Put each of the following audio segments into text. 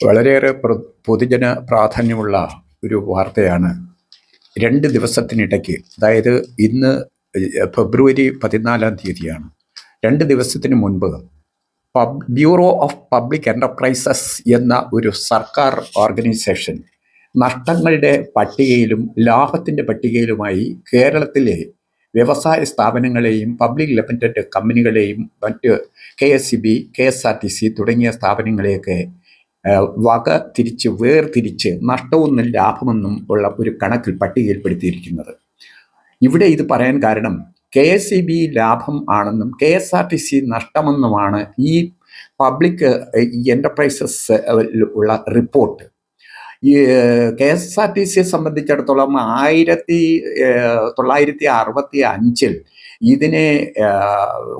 വളരെയേറെ പൊതുജന പ്രാധാന്യമുള്ള ഒരു വാർത്തയാണ്. രണ്ട് ദിവസത്തിനിടയ്ക്ക് അതായത് ഇന്ന് ഫെബ്രുവരി പതിനാലാം തീയതിയാണ്. രണ്ട് ദിവസത്തിന് മുൻപ് pub bureau of public enterprises എന്ന ഒരു സർക്കാർ ഓർഗനൈസേഷൻ നഷ്ടങ്ങളുടെ പട്ടികയിലും ലാഭത്തിന്റെ പട്ടികയിലുമായി കേരളത്തിലെ വ്യവസായ സ്ഥാപനങ്ങളെയും പബ്ലിക് ലിമിറ്റഡ് കമ്പനികളെയും മറ്റ് K S C B K S R T C തുടങ്ങിയ സ്ഥാപനങ്ങളെയൊക്കെ വക തിരിച്ച് വേർതിരിച്ച് നഷ്ടമെന്നും ലാഭമെന്നും ഉള്ള ഒരു കണക്കിൽ പട്ടികയിൽപ്പെടുത്തിയിരിക്കുന്നത്. ഇവിടെ ഇത് പറയാൻ കാരണം കെ എസ് ഇ ബി ലാഭം ആണെന്നും K S R T C നഷ്ടമെന്നുമാണ് ഈ പബ്ലിക് എന്റർപ്രൈസസ് ഉള്ള റിപ്പോർട്ട്. ഈ കെ എസ് ആർ ടി സിയെ സംബന്ധിച്ചിടത്തോളം ആയിരത്തി തൊള്ളായിരത്തി അറുപത്തി അഞ്ചിൽ ഇതിനെ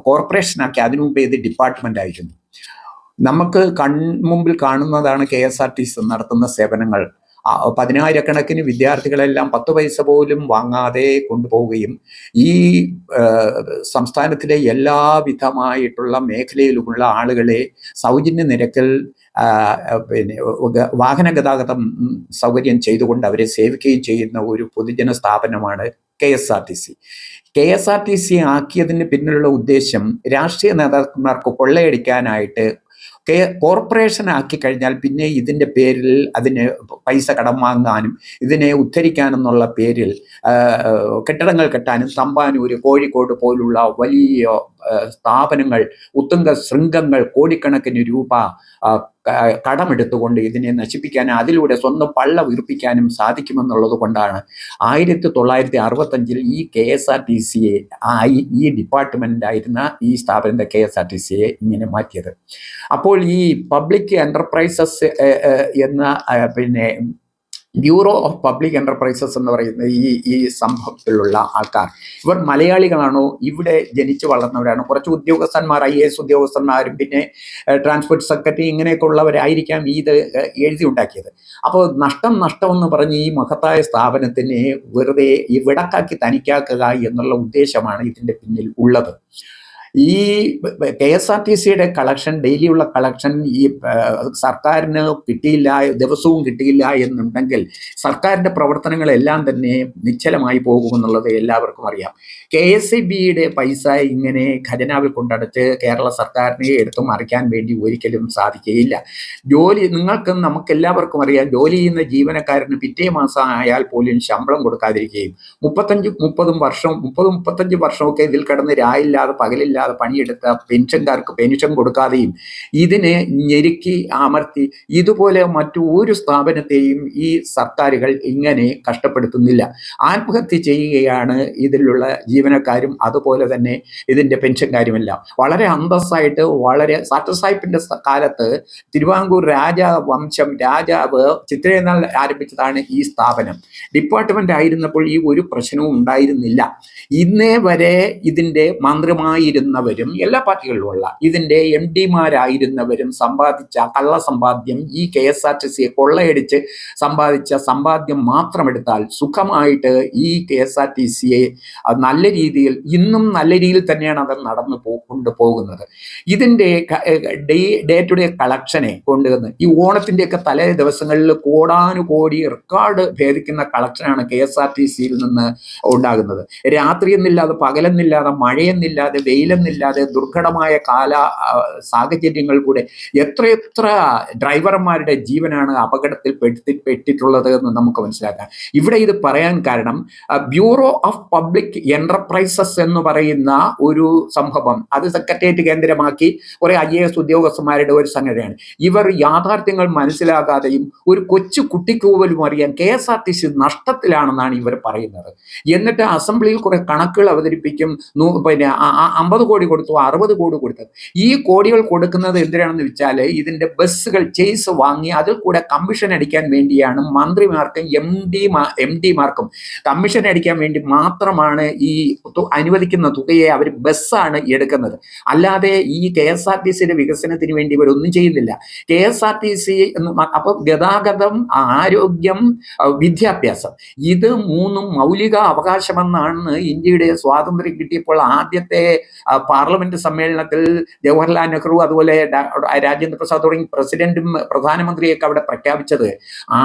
കോർപ്പറേഷനാക്കി അതിനു മുമ്പ് ഇത് ഡിപ്പാർട്ട്മെന്റ് ആയിരുന്നു. നമുക്ക് കൺമുമ്പിൽ കാണുന്നതാണ് K S R T C നടത്തുന്ന സേവനങ്ങൾ. പതിനായിരക്കണക്കിന് വിദ്യാർത്ഥികളെല്ലാം പത്ത് പൈസ പോലും വാങ്ങാതെ കൊണ്ടുപോവുകയും ഈ സംസ്ഥാനത്തിലെ എല്ലാവിധമായിട്ടുള്ള മേഖലയിലുമുള്ള ആളുകളെ സൗജന്യ നിരക്കിൽ പിന്നെ വാഹന ഗതാഗതം സൗകര്യം ചെയ്തുകൊണ്ട് അവരെ സേവിക്കുകയും ചെയ്യുന്ന ഒരു പൊതുജന സ്ഥാപനമാണ് K S R T C. K S R T C ആക്കിയതിന് പിന്നിലുള്ള ഉദ്ദേശം രാഷ്ട്രീയ നേതാക്കന്മാർക്ക് കൊള്ളയടിക്കാനായിട്ട് കോർപ്പറേഷൻ ആക്കി കഴിഞ്ഞാൽ പിന്നെ ഇതിന്റെ പേരിൽ അതിന് പൈസ കടം വാങ്ങാനും ഇതിനെ ഉദ്ധരിക്കാനെന്നുള്ള പേരിൽ കെട്ടിടങ്ങൾ കെട്ടാനും തമ്പാനൂര് കോഴിക്കോട് പോലുള്ള വലിയ സ്ഥാപനങ്ങൾ ഉത്തുംഗ ശൃംഗങ്ങൾ കോടിക്കണക്കിന് രൂപ കടമെടുത്തുകൊണ്ട് ഇതിനെ നശിപ്പിക്കാനും അതിലൂടെ സ്വന്തം പള്ള വീർപ്പിക്കാനും സാധിക്കുമെന്നുള്ളത് കൊണ്ടാണ് ആയിരത്തി തൊള്ളായിരത്തി അറുപത്തഞ്ചിൽ ഈ കെ എസ് ആർ ടി സിയെ ആയി ഈ ഡിപ്പാർട്ട്മെന്റ് ആയിരുന്ന ഈ സ്ഥാപനത്തെ കെ എസ് ആർ ടി സിയെ ഇങ്ങനെ മാറ്റിയത്. അപ്പോൾ ഈ പബ്ലിക് എന്റർപ്രൈസസ് എന്ന പിന്നെ ബ്യൂറോ ഓഫ് പബ്ലിക് എന്റർപ്രൈസസ് എന്ന് പറയുന്ന ഈ ഈ സംഭവത്തിലുള്ള ആൾക്കാർ. ഇവർ മലയാളികളാണോ? ഇവിടെ ജനിച്ചു വളർന്നവരാണോ? കുറച്ച് ഉദ്യോഗസ്ഥന്മാർ ഐ എസ് ഉദ്യോഗസ്ഥന്മാരും പിന്നെ ട്രാൻസ്പോർട്ട് സെക്രട്ടറി ഇങ്ങനെയൊക്കെ ഉള്ളവരായിരിക്കാം ഇത് എഴുതി ഉണ്ടാക്കിയത്. അപ്പോൾ നഷ്ടം നഷ്ടം എന്ന് പറഞ്ഞ് ഈ മഹത്തായ സ്ഥാപനത്തിനെ വെറുതെ ഈ വിടക്കാക്കി തനിക്കാക്കുക എന്നുള്ള ഉദ്ദേശമാണ് ഇതിന്റെ പിന്നിൽ ഉള്ളത്. ഈ കെ എസ് ആർ ടി സിയുടെ കളക്ഷൻ ഡെയിലിയുള്ള കളക്ഷൻ ഈ സർക്കാരിന് കിട്ടിയില്ല ദിവസവും കിട്ടിയില്ല എന്നുണ്ടെങ്കിൽ സർക്കാരിന്റെ പ്രവർത്തനങ്ങളെല്ലാം തന്നെ നിശ്ചലമായി പോകുമെന്നുള്ളത് എല്ലാവർക്കും അറിയാം. കെ എസ് ഇ ബിയുടെ പൈസ ഇങ്ങനെ ഖജനാവിൽ കൊണ്ടടച്ച് കേരള സർക്കാരിനെ എടുത്തു മറിക്കാൻ വേണ്ടി ഒരിക്കലും സാധിക്കുകയില്ല. ജോലി നിങ്ങൾക്ക് നമുക്ക് എല്ലാവർക്കും അറിയാം ജോലി ചെയ്യുന്ന ജീവനക്കാരന് പിറ്റേ മാസം ആയാൽ പോലും ശമ്പളം കൊടുക്കാതിരിക്കുകയും മുപ്പത്തഞ്ച് മുപ്പതും വർഷം മുപ്പത് മുപ്പത്തഞ്ച് വർഷമൊക്കെ ഇതിൽ കിടന്ന് രായില്ലാതെ പകലില്ലാതെ പണിയെടുത്ത പെൻഷൻകാർക്ക് പെൻഷൻ കൊടുക്കാതെയും ഇതിനെ ഞെരുക്കി അമർത്തി. ഇതുപോലെ മറ്റു ഒരു സ്ഥാപനത്തെയും ഈ സർക്കാരുകൾ ഇങ്ങനെ കഷ്ടപ്പെടുത്തുന്നില്ല. ആത്മഹത്യ ചെയ്യുകയാണ് ഇതിലുള്ള ജീവനക്കാരും അതുപോലെ തന്നെ ഇതിന്റെ പെൻഷൻകാരുമെല്ലാം. വളരെ അന്തസ്സായിട്ട് വളരെ സാറ്റസായിപ്പിന്റെ കാലത്ത് തിരുവാങ്കൂർ രാജവംശം രാജാവ് ചിത്രയെന്നാൽ ആരംഭിച്ചതാണ് ഈ സ്ഥാപനം. ഡിപ്പാർട്ട്മെന്റ് ആയിരുന്നപ്പോൾ ഈ ഒരു പ്രശ്നവും ഉണ്ടായിരുന്നില്ല. ഇന്നേ വരെ ഇതിന്റെ മന്ത്രിമായിരുന്നവരും എല്ലാ പാർട്ടികളിലുമുള്ള ഇതിന്റെ എം ഡിമാരായിരുന്നവരും സമ്പാദിച്ച കള്ളസമ്പാദ്യം ഈ കെ എസ് ആർ ടി സിയെ കൊള്ളയടിച്ച് സമ്പാദിച്ച സമ്പാദ്യം മാത്രമെടുത്താൽ സുഖമായിട്ട് ഈ കെ എസ് ആർ ടി സിയെ നല്ല രീതിയിൽ ഇന്നും നല്ല രീതിയിൽ തന്നെയാണ് അത് നടന്നു പോ കൊണ്ടുപോകുന്നത് ഇതിന്റെ ഡേ ഡേ ടു ഡേ കളക്ഷനെ കൊണ്ടുവന്ന് ഈ ഓണത്തിന്റെയൊക്കെ തലേ ദിവസങ്ങളിൽ കോടാനുകോടി റെക്കോർഡ് ഭേദിക്കുന്ന കളക്ഷനാണ് കെ എസ് ആർ ടി സിയിൽ നിന്ന് ഉണ്ടാകുന്നത്. രാത്രിയെന്നില്ലാതെ പകലെന്നില്ലാതെ മഴയെന്നില്ലാതെ വെയിലെന്നില്ലാതെ ദുർഘടമായ കാല സാഹചര്യങ്ങൾ കൂടെ എത്രയെത്ര ഡ്രൈവർമാരുടെ ജീവനാണ് അപകടത്തിൽ പെടുത്തി പെട്ടിട്ടുള്ളത് എന്ന് നമുക്ക് മനസ്സിലാക്കാം. ഇവിടെ ഇത് പറയാൻ കാരണം ബ്യൂറോ ഓഫ് പബ്ലിക് എന്റർപ്രൈസസ് എന്ന് പറയുന്ന ഒരു സംഭവം അത് സെക്രട്ടേറിയറ്റ് കേന്ദ്രമാക്കി കുറെ ഐ എ എസ് ഉദ്യോഗസ്ഥന്മാരുടെ ഒരു സംഘടനയാണ് ഇവർ യാഥാർത്ഥ്യങ്ങൾ മനസ്സിലാകാതെയും ഒരു കൊച്ചു കുട്ടിക്കൂവലും അറിയാൻ K S R T C നഷ്ടത്തിലാണെന്നാണ് ഇവർ പറയുന്നത്. എന്നിട്ട് അസംബ്ലിയിൽ കുറെ കണക്കുകൾ അവതരിപ്പിക്കും പിന്നെ അമ്പത് കോടി കൊടുത്തു അറുപത് കോടി കൊടുത്തു. ഈ കോടികൾ കൊടുക്കുന്നത് എന്തിനാണെന്ന് വെച്ചാൽ ഇതിന്റെ ബസ്സുകൾ ചെയ്സ് വാങ്ങി അതിൽ കൂടെ കമ്മീഷൻ അടിക്കാൻ വേണ്ടിയാണ് മന്ത്രിമാർക്കും എം ഡി എം ഡിമാർക്കും കമ്മീഷൻ അടിക്കാൻ വേണ്ടി മാത്രമാണ് ഈ അനുവദിക്കുന്ന തുകയെ അവർ ബസ്സാണ് എടുക്കുന്നത്. അല്ലാതെ ഈ കെ എസ് ആർ ടി സിയുടെ വികസനത്തിന് വേണ്ടി ഇവരൊന്നും ചെയ്യുന്നില്ല. K S R T C എന്ന് അപ്പൊ ഗതാഗതം ആരോഗ്യം വിദ്യാഭ്യാസം. ഇത് മൂന്നും മൗലിക അവകാശമെന്നാണ് ഇന്ത്യയുടെ സ്വാതന്ത്ര്യം കിട്ടിയപ്പോൾ ആദ്യത്തെ പാർലമെന്റ് സമ്മേളനത്തിൽ ജവഹർലാൽ നെഹ്റു അതുപോലെ രാജേന്ദ്ര പ്രസാദ് തുടങ്ങി പ്രസിഡന്റും പ്രധാനമന്ത്രിയൊക്കെ അവിടെ പ്രഖ്യാപിച്ചത്.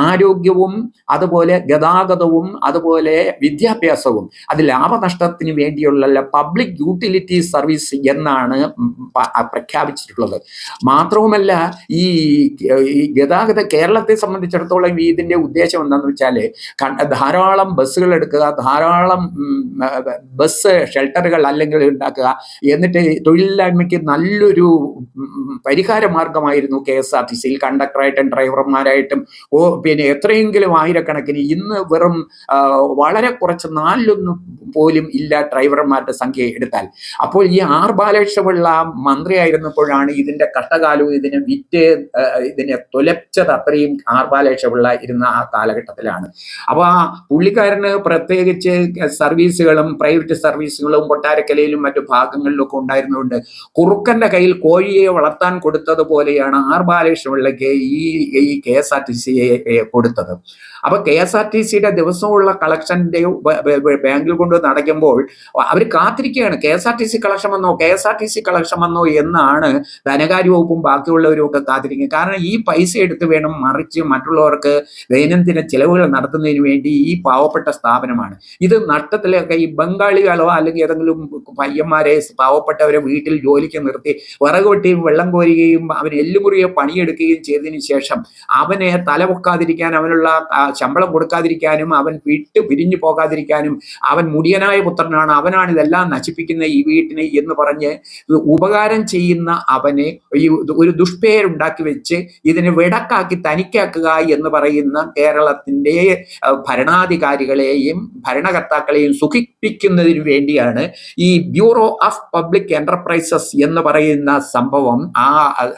ആരോഗ്യവും അതുപോലെ ഗതാഗതവും അതുപോലെ വിദ്യാഭ്യാസവും. അത് ലാഭനഷ്ടത്തിന് വേണ്ടിയുള്ള പബ്ലിക് യൂട്ടിലിറ്റി സർവീസ് എന്നാണ് പ്രഖ്യാപിച്ചിട്ടുള്ളത്. മാത്രവുമല്ല ഈ ഗതാഗത കേരളത്തെ സംബന്ധിച്ചിടത്തോളം ഇതിന്റെ ഉദ്ദേശം എന്താണെന്ന് വെച്ചാൽ ധാരാളം ബസ്സുകൾ എടുക്കുക ധാരാളം ബസ് ഷെൽട്ടറുകൾ അല്ലെങ്കിൽ ഉണ്ടാക്കുക എന്നിട്ട് തൊഴിലില്ലായ്മയ്ക്ക് നല്ലൊരു പരിഹാര മാർഗമായിരുന്നു കെ എസ് ആർ ടി സിയിൽ കണ്ടക്ടറായിട്ടും ഡ്രൈവർമാരായിട്ടും ഓ പിന്നെ എത്രയെങ്കിലും ആയിരക്കണക്കിന് ഇന്ന് വെറും വളരെ കുറച്ച് നാലിലൊന്നും പോലും ഇല്ല ഡ്രൈവർമാരുടെ സംഖ്യ എടുത്താൽ. അപ്പോൾ ഈ ആർ ബാലകൃഷ്ണപിള്ള മന്ത്രിയായിരുന്നപ്പോഴാണ് ഇതിന്റെ കഷ്ടകാലവും ഇതിനെ വിറ്റ് ഇതിനെ തുലച്ചത് അത്രയും ആർ ബാലകൃഷ്ണപിള്ള ഇരുന്ന ആ കാലഘട്ടത്തിലാണ്. അപ്പോൾ ആ പുള്ളിക്കാരന് പ്രത്യേകിച്ച് സർവീസുകളും പ്രൈവറ്റ് സർവീസുകളും കൊട്ടാരക്കലയിലും മറ്റു ഭാഗങ്ങളിലും ഒക്കെ ഉണ്ടായിരുന്നതുകൊണ്ട് കുറുക്കന്റെ കയ്യിൽ കോഴിയെ വളർത്താൻ കൊടുത്തതുപോലെയാണ് ആർ ബാലകൃഷ്ണപിള്ളയ്ക്ക് ഈ ഈ കെ എസ് ആർ ടി സിയെ കൊടുത്തത്. അപ്പൊ കെ എസ് ആർ ടി സിയുടെ ദിവസമുള്ള കളക്ഷന്റെ ബാങ്കിൽ കൊണ്ട് നടക്കുമ്പോൾ അവർ കാത്തിരിക്കുകയാണ്. K S R T C collection വന്നോ K S R T C collection വന്നോ എന്നാണ് ധനകാര്യ വകുപ്പും ബാക്കിയുള്ളവരും ഒക്കെ കാത്തിരിക്കുന്നത്. കാരണം ഈ പൈസ എടുത്ത് വേണം മറിച്ച് മറ്റുള്ളവർക്ക് ദൈനംദിന ചെലവുകൾ നടത്തുന്നതിന് വേണ്ടി ഈ പാവപ്പെട്ട സ്ഥാപനമാണ്. ഇത് നഷ്ടത്തിലൊക്കെ ഈ ബംഗാളികളോ അല്ലെങ്കിൽ ഏതെങ്കിലും പയ്യന്മാരെ പാവപ്പെട്ടവരെ വീട്ടിൽ ജോലിക്ക് നിർത്തി വിറക് വെട്ടി വെള്ളം കോരുകയും അവൻ എല്ലുമുറിയെ പണിയെടുക്കുകയും ചെയ്തതിനു ശേഷം അവനെ തലപൊക്കാതിരിക്കാൻ അവനുള്ള ശമ്പളം കൊടുക്കാതിരിക്കാനും അവൻ വിട്ട് പിരിഞ്ഞു പോകാതിരിക്കാനും അവൻ മുടിയനായ പുത്രനാണ്. അവനാണ് ഇതെല്ലാം നശിപ്പിക്കുന്ന ഈ വീട്ടിനെ എന്ന് പറഞ്ഞ് ഉപകാരം ചെയ്യുന്ന അവനെ ഈ ഒരു ദുഷ്പേരുണ്ടാക്കി വെച്ച് ഇതിനെ വിടക്കാക്കി തനിക്കാക്കുക എന്ന് പറയുന്ന കേരളത്തിന്റെ ഭരണാധികാരികളെയും ഭരണകർത്താക്കളെയും സുഖിപ്പിക്കുന്നതിന് വേണ്ടിയാണ് ഈ ബ്യൂറോ ഓഫ് പബ്ലിക് എന്റർപ്രൈസസ് എന്ന് പറയുന്ന സംഭവം ആ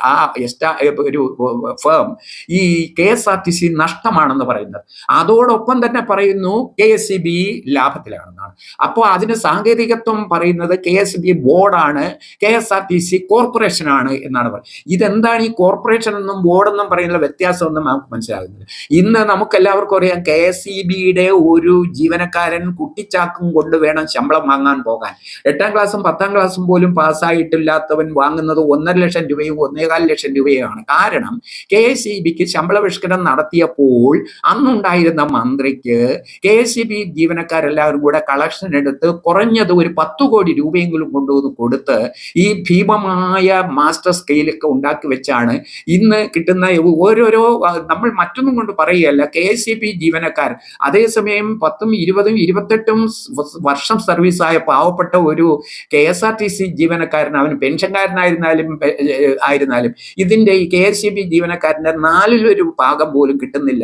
ആ എസ്റ്റാ ഒരു ഫേം ഈ K S R T C നഷ്ടമാണെന്ന് പറയുന്നത്. അതോടൊപ്പം തന്നെ പറയുന്നു കെ എസ് സി ബി ലാഭത്തിലാണെന്നാണ്. അപ്പോൾ അതിന് സാങ്കേതികത്വം പറയുന്നത് കെ എസ് ബി ബോർഡാണ് K S R T C corporation ആണ് എന്നാണ് പറയുന്നത്. ഇതെന്താണ് ഈ കോർപ്പറേഷൻ എന്നും ബോർഡെന്നും പറയുന്ന വ്യത്യാസമൊന്നും നമുക്ക് മനസ്സിലാകുന്നില്ല. ഇന്ന് നമുക്ക് എല്ലാവർക്കും അറിയാം കെ എസ് ഇ ബിയുടെ ഒരു ജീവനക്കാരൻ കുട്ടിച്ചാക്കും കൊണ്ട് വേണം ശമ്പളം വാങ്ങാൻ പോകാൻ. എട്ടാം ക്ലാസ്സും പത്താം ക്ലാസ്സും പോലും പാസ്സായിട്ടില്ലാത്തവൻ വാങ്ങുന്നത് ഒന്നര ലക്ഷം രൂപയും ഒന്നേകാൽ ലക്ഷം രൂപയുമാണ്. കാരണം കെ എസ് ഇ ബിക്ക് ശമ്പള പരിഷ്കരണം നടത്തിയപ്പോൾ അന്നുണ്ടായിരുന്ന മന്ത്രിക്ക് കെ എസ് ഇ ബി ജീവനക്കാരെല്ലാവരും കൂടെ കളക്ഷൻ എടുത്ത് കുറഞ്ഞത് ഒരു പത്ത് കോടി രൂപയെങ്കിലും കൊണ്ടുവന്ന് കൊടുത്ത് ഈ ഭീമമായ മാസ്റ്റർ സ്കെയിലൊക്കെ ഉണ്ടാക്കി വെച്ചാണ് ഇന്ന് കിട്ടുന്ന ഓരോരോ നമ്മൾ മറ്റൊന്നും കൊണ്ട് പറയുകയല്ല. കെ എസ് ഇ ബി ജീവനക്കാർ അതേസമയം പത്തും ഇരുപതും ഇരുപത്തെട്ടും സ് വർഷം സർവീസായ പാവപ്പെട്ട ഒരു K S R T C ജീവനക്കാരൻ അവൻ പെൻഷൻകാരനായിരുന്നാലും ആയിരുന്നാലും ഇതിന്റെ ഈ കെ എസ് ഇ ബി ജീവനക്കാരന്റെ നാലിലൊരു ഭാഗം പോലും കിട്ടുന്നില്ല.